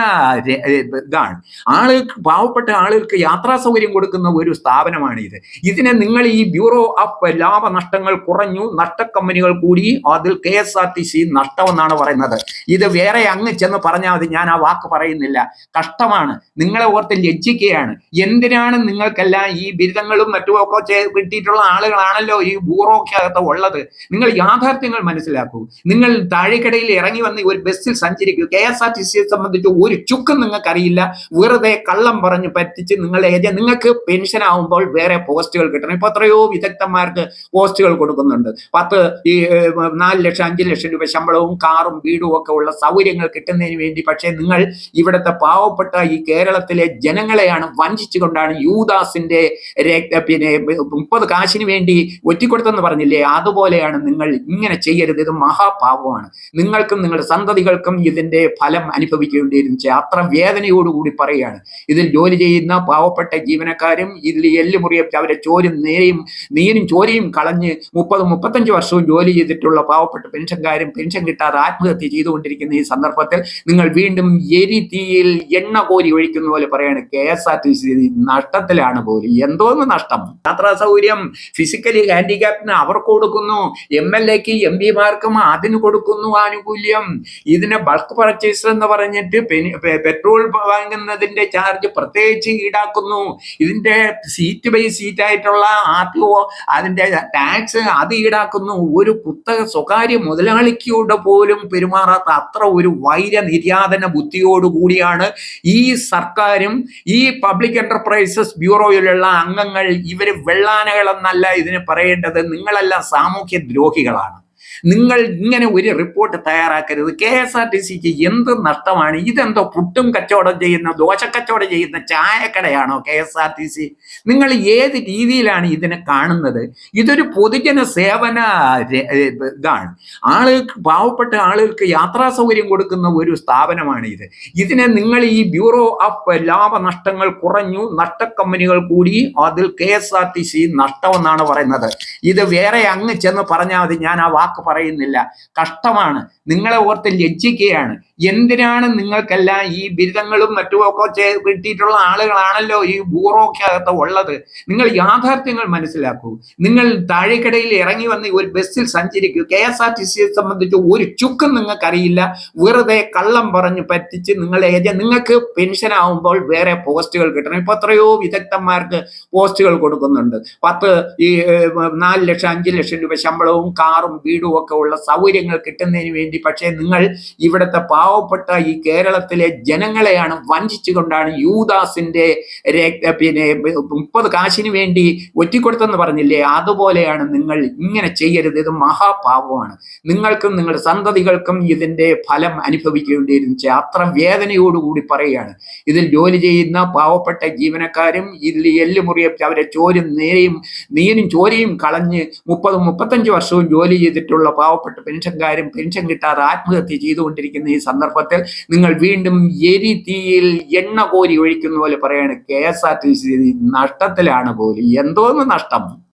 ഇതാണ്. ആളുകൾക്ക് പാവപ്പെട്ട ആളുകൾക്ക് യാത്രാ സൗകര്യം കൊടുക്കുന്ന ഒരു സ്ഥാപനമാണ് ഇത്. ഇതിനെ നിങ്ങൾ ഈ ബ്യൂറോ ഓഫ് ലാഭനഷ്ടങ്ങൾ കുറഞ്ഞു നഷ്ടക്കമ്പനികൾ കൂടി അതിൽ K S R T C നഷ്ടമെന്നാണ് പറയുന്നത്. ഇത് വേറെ അങ്ങ് ചെന്ന് പറഞ്ഞാൽ മതി ഞാൻ ആ വാക്ക് പറയുന്നില്ല. കഷ്ടമാണ്. നിങ്ങളെ ഓർത്ത് ലജ്ജിക്കുകയാണ് എന്തിനാണ് നിങ്ങൾക്കെല്ലാം ഈ ബിരുദങ്ങളും മറ്റും ഒക്കെ കിട്ടിയിട്ടുള്ള ആളുകളാണല്ലോ ഈ ബൂറോക്കകത്ത് ഉള്ളത്? നിങ്ങൾ യാഥാർത്ഥ്യങ്ങൾ മനസ്സിലാക്കൂ. നിങ്ങൾ താഴേക്കടയിൽ ഇറങ്ങി വന്ന് ഒരു ബസ്സിൽ സഞ്ചരിക്കൂ. കെ എസ് ആർ ടി സിയെ സംബന്ധിച്ച് ഒരു ചുക്കും നിങ്ങൾക്കറിയില്ല. വെറുതെ കള്ളം പറഞ്ഞ് പറ്റിച്ച് നിങ്ങളുടെ ഏജ നിങ്ങൾക്ക് പെൻഷൻ ആവുമ്പോൾ വേറെ പോസ്റ്റുകൾ കിട്ടണം. ഇപ്പൊ എത്രയോ വിദഗ്ധന്മാർക്ക് പോസ്റ്റുകൾ കൊടുക്കുന്നുണ്ട്. പത്ത് ഈ നാല് ലക്ഷം അഞ്ച് ലക്ഷം രൂപ ശമ്പളവും കാറും വീടും ഒക്കെ ഉള്ള സൗകര്യങ്ങൾ കിട്ടുന്നതിന് വേണ്ടി പക്ഷേ നിങ്ങൾ ഇവിടുത്തെ പാവപ്പെട്ട ഈ കേരളത്തിലെ ജനങ്ങളെയാണ് വഞ്ചിച്ചുകൊണ്ടാണ് യൂദാസിന്റെ പിന്നെ മുപ്പത് കാശിന് വേണ്ടി ഒറ്റിക്കൊടുത്തെന്ന് പറഞ്ഞില്ലേ? അതുപോലെയാണ് നിങ്ങൾ ഇങ്ങനെ ചെയ്യരുത്. ഇത് മഹാപാപമാണ്. നിങ്ങൾക്കും നിങ്ങളുടെ സന്തതികൾക്കും ഇതിന്റെ ഫലം അനുഭവിക്കേണ്ടിയിരുന്നു അത്ര വേദനയോടുകൂടി പറയുകയാണ്. ഇതിൽ ജോലി ചെയ്യുന്ന പാവപ്പെട്ട ജീവനക്കാരും ഇതിൽ എല്ലുമുറിയ അവരെ ചോരും നേരെയും നീരും ചോരയും കളഞ്ഞ് മുപ്പത് മുപ്പത്തഞ്ച് വർഷവും ജോലി ചെയ്തിട്ടുള്ള പാവപ്പെട്ട പെൻഷൻകാരും പെൻഷൻ കിട്ടാതെ ആത്മഹത്യ ചെയ്തുകൊണ്ടിരിക്കുന്ന ഈ സന്ദർഭത്തിൽ നിങ്ങൾ വീണ്ടും എരി തീയിൽ എണ്ണ കോരി ഒഴിക്കുന്ന പോലെ പറയാണ് K S R T C നഷ്ടത്തിലാണ് പോലും. എന്തോന്ന് നഷ്ടം? യാത്രാ സൗകര്യം ഫിസിക്കലി ഹാൻഡിക്യാപ്റ്റിന് അവർക്ക് കൊടുക്കുന്നു. എം എൽ എക്ക് എം പിമാർക്കും അതിന് കൊടുക്കുന്നു ആനുകൂല്യം. ഇതിന് ബൾക്ക് പർച്ചേസ് എന്ന് പറഞ്ഞിട്ട് പെട്രോൾ വാങ്ങുന്നതിന്റെ ചാർജ് പ്രത്യേകിച്ച് ഈടാക്കുന്നു. ഇതിന്റെ സീറ്റ് ബൈ സീറ്റ് ആയിട്ടുള്ള ആർ അതിന്റെ ടാക്സ് അത് ഈടാക്കുന്നു. ഒരു കുത്തക സ്വകാര്യ മുതലാളിക്കോട് പോലും പെരുമാറാത്ത അത്ര ഒരു വൈര നിര്യാതന ബുദ്ധിയോടുകൂടിയാണ് ഈ സർക്കാരും ഈ പബ്ലിക് എന്റർപ്രൈസസ് ബ്യൂറോയിലുള്ള അംഗങ്ങൾ ഇവർ വെള്ളാനകളെന്നല്ല ഇതിന് പറയേണ്ടത്. നിങ്ങളെല്ലാം സാമൂഹ്യ ദ്രോഹികളാണ്. നിങ്ങൾ ഇങ്ങനെ ഒരു റിപ്പോർട്ട് തയ്യാറാക്കരുത്. കെ എസ് ആർ ടി സിക്ക് എന്ത് നഷ്ടമാണ്? ഇതെന്തോ പുട്ടും കച്ചവടം ചെയ്യുന്ന ദോശക്കച്ചവടം ചെയ്യുന്ന ചായക്കടയാണോ K S R T C? നിങ്ങൾ ഏത് രീതിയിലാണ് ഇതിനെ കാണുന്നത്? ഇതൊരു പൊതുജന സേവന ഇതാണ്. ആളുകൾക്ക് പാവപ്പെട്ട ആളുകൾക്ക് യാത്രാ സൗകര്യം കൊടുക്കുന്ന ഒരു സ്ഥാപനമാണ് ഇത് ഇതിനെ നിങ്ങൾ ഈ ബ്യൂറോ ഓഫ് ലാഭനഷ്ടങ്ങൾ കുറഞ്ഞു നഷ്ടക്കമ്പനികൾ കൂടി അതിൽ K S R T C നഷ്ടമെന്നാണ് പറയുന്നത്. ഇത് വേറെ അങ്ങ് ചെന്ന് പറഞ്ഞാൽ മതി. ഞാൻ ആ വാക്ക് പറയുന്നില്ല. കഷ്ടമാണ്. നിങ്ങളെ ഓർത്ത് ലജ്ജിക്കുകയാണ്. എന്തിനാണ് നിങ്ങൾക്കെല്ലാം ഈ ബിരുദങ്ങളും മറ്റും ഒക്കെ ചെ- കിട്ടിയിട്ടുള്ള ആളുകളാണല്ലോ ഈ ബൂറോക്കകത്ത് ഉള്ളത്? നിങ്ങൾ യാഥാർത്ഥ്യങ്ങൾ മനസ്സിലാക്കൂ. നിങ്ങൾ താഴേക്കടയിൽ ഇറങ്ങി വന്ന് ഒരു ബസ്സിൽ സഞ്ചരിക്കൂ. കെ എസ് ആർ ടി സിയെ സംബന്ധിച്ച് ഒരു ചുക്കും നിങ്ങൾക്കറിയില്ല. വെറുതെ കള്ളം പറഞ്ഞ് പറ്റിച്ച് നിങ്ങൾ ഏജ നിങ്ങൾക്ക് പെൻഷൻ ആവുമ്പോൾ വേറെ പോസ്റ്റുകൾ കിട്ടണം. ഇപ്പൊ എത്രയോ വിദഗ്ധന്മാർക്ക് പോസ്റ്റുകൾ കൊടുക്കുന്നുണ്ട്. പത്ത് ഈ നാല് ലക്ഷം അഞ്ച് ലക്ഷം രൂപ ശമ്പളവും കാറും വീടും ഒക്കെ ഉള്ള സൗകര്യങ്ങൾ കിട്ടുന്നതിന് വേണ്ടി. പക്ഷേ നിങ്ങൾ ഇവിടുത്തെ പാവപ്പെട്ട ഈ കേരളത്തിലെ ജനങ്ങളെയാണ് വഞ്ചിച്ചുകൊണ്ടാണ് യൂദാസിന്റെ പിന്നെ മുപ്പത് കാശിന് വേണ്ടി ഒറ്റിക്കൊടുത്തെന്ന് പറഞ്ഞില്ലേ? അതുപോലെയാണ് നിങ്ങൾ ഇങ്ങനെ ചെയ്യരുത്. ഇത് മഹാപാപമാണ്. നിങ്ങൾക്കും നിങ്ങളുടെ സന്തതികൾക്കും ഇതിന്റെ ഫലം അനുഭവിക്കേണ്ടിയിരുന്നു അത്ര വേദനയോടുകൂടി പറയുകയാണ്. ഇതിൽ ജോലി ചെയ്യുന്ന പാവപ്പെട്ട ജീവനക്കാരും ഇതിൽ എല്ലുമുറിയ അവരെ ചോരും നേരെയും നീരും ചോരയും കളഞ്ഞ് മുപ്പത് മുപ്പത്തഞ്ച് വർഷവും ജോലി ചെയ്തിട്ടുള്ള പാവപ്പെട്ട പെൻഷൻകാരും പെൻഷൻ കിട്ടാതെ ആത്മഹത്യ ചെയ്തുകൊണ്ടിരിക്കുന്ന ഈ സന്ദർഭത്തിൽ നിങ്ങൾ വീണ്ടും എരി തീയിൽ എണ്ണ കോരി ഒഴിക്കുന്ന പോലെ പറയാണ് K S R T C നഷ്ടത്തിലാണ് പോലും. എന്തോന്ന് നഷ്ടം?